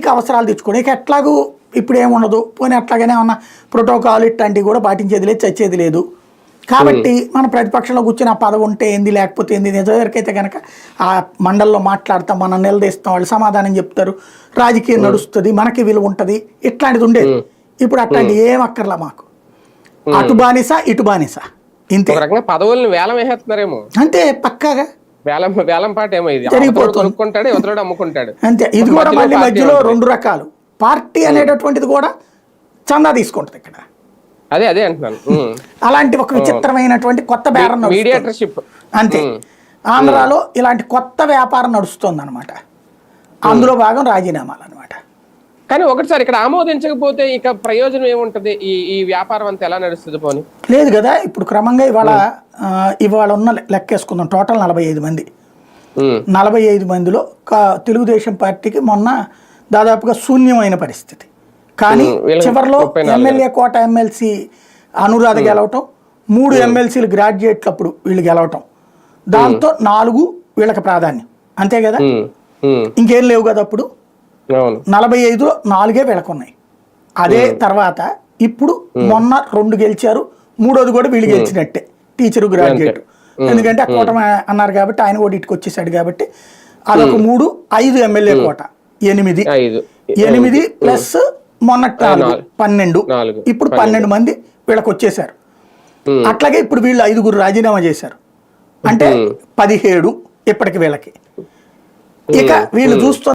పార్టీకి అవసరాలు తెచ్చుకోండి ఇక ఎట్లాగూ ఇప్పుడు ఏముండదు? పోనీ అట్లాగనే ఉన్న ప్రోటోకాల్ ఇట్లాంటివి కూడా పాటించేది లేదు చచ్చేది లేదు. కాబట్టి మన ప్రతిపక్షంలో కూర్చొని ఆ పదవి ఉంటే ఏంది లేకపోతే ఏంది నిజవరకైతే కనుక ఆ మండల్లో మాట్లాడతాం మనం నిలదీస్తాం వాళ్ళు సమాధానం చెప్తారు రాజకీయం నడుస్తుంది మనకి విలువ ఉంటుంది ఇట్లాంటిది ఉండేది ఇప్పుడు అట్లాంటి ఏం అక్కర్లా మాకు. అటు బానిస ఇటు బానిస. ఇంతే. పదవుల్ని వేలం వేసేస్తున్నారేమో. అంతే పక్కాగా. వేలం వేలం పాట ఏమో ఇది. కొనుక్కుంటాడు ఇవతలోడు అమ్ముకుంటాడు. అంతే. ఇది కూడా మళ్ళీ మధ్యలో. రెండు రకాలు. పార్టీ అనేటటువంటిది కూడా చందా తీసుకుంటుంది ఇక్కడ. అదే అదే అంటున్నాను. అలాంటి ఒక విచిత్రమైనటువంటి కొత్త బేరం. మీడియేటర్షిప్. అంతే. ఆంధ్రాలో ఇలాంటి కొత్త వ్యాపారం నడుస్తుంది అనమాట అందులో భాగం రాజీనామాలు అనమాట కానీ ఒకటిసారి ఇక్కడ ఆమోదించకపోతే ఇక ప్రయోజనం ఏముంటది? ఈ ఈ వ్యాపారం అంతా ఎలా నడుస్తుంది పోని? లేదు కదా ఇప్పుడు క్రమంగా ఇవాళ ఇవాళ ఉన్న లెక్కేసుకుందాం. టోటల్ నలభై ఐదు మంది. నలభై ఐదు మందిలో తెలుగుదేశం పార్టీకి మొన్న దాదాపుగా శూన్యమైన పరిస్థితి. కానీ చివరిలో. ఎమ్మెల్యే కోట ఎమ్మెల్సీ అనురాధ గెలవటం మూడు ఎమ్మెల్సీలు గ్రాడ్యుయేట్లు అప్పుడు వీళ్ళు గెలవటం. దాంతో నాలుగు వీళ్ళకి ప్రాధాన్యం. అంతే కదా. ఇంకేం లేవు కదా అప్పుడు? నలభై ఐదులో నాలుగే వీళ్ళకున్నాయి. అదే తర్వాత ఇప్పుడు మొన్న రెండు గెలిచారు మూడోది కూడా వీళ్ళు గెలిచినట్టే. టీచరు గ్రాడ్యుయేట్ ఎందుకంటే ఆ కూటమి అన్నారు కాబట్టి ఆయన కూడా ఇటుకు వచ్చేసాడు కాబట్టి అదొక మూడు ఐదు ఎమ్మెల్యే కోట. ఎనిమిది. ఎనిమిది ప్లస్ నాలుగు. పన్నెండు. ఇప్పుడు పన్నెండు. మంది వీళ్ళకి వచ్చేసారు. అట్లాగే ఇప్పుడు వీళ్ళు ఐదుగురు రాజీనామా చేశారు. అంటే పదిహేడు ఇప్పటికి వీళ్ళకి. ఇక వీళ్ళు చూస్తున్న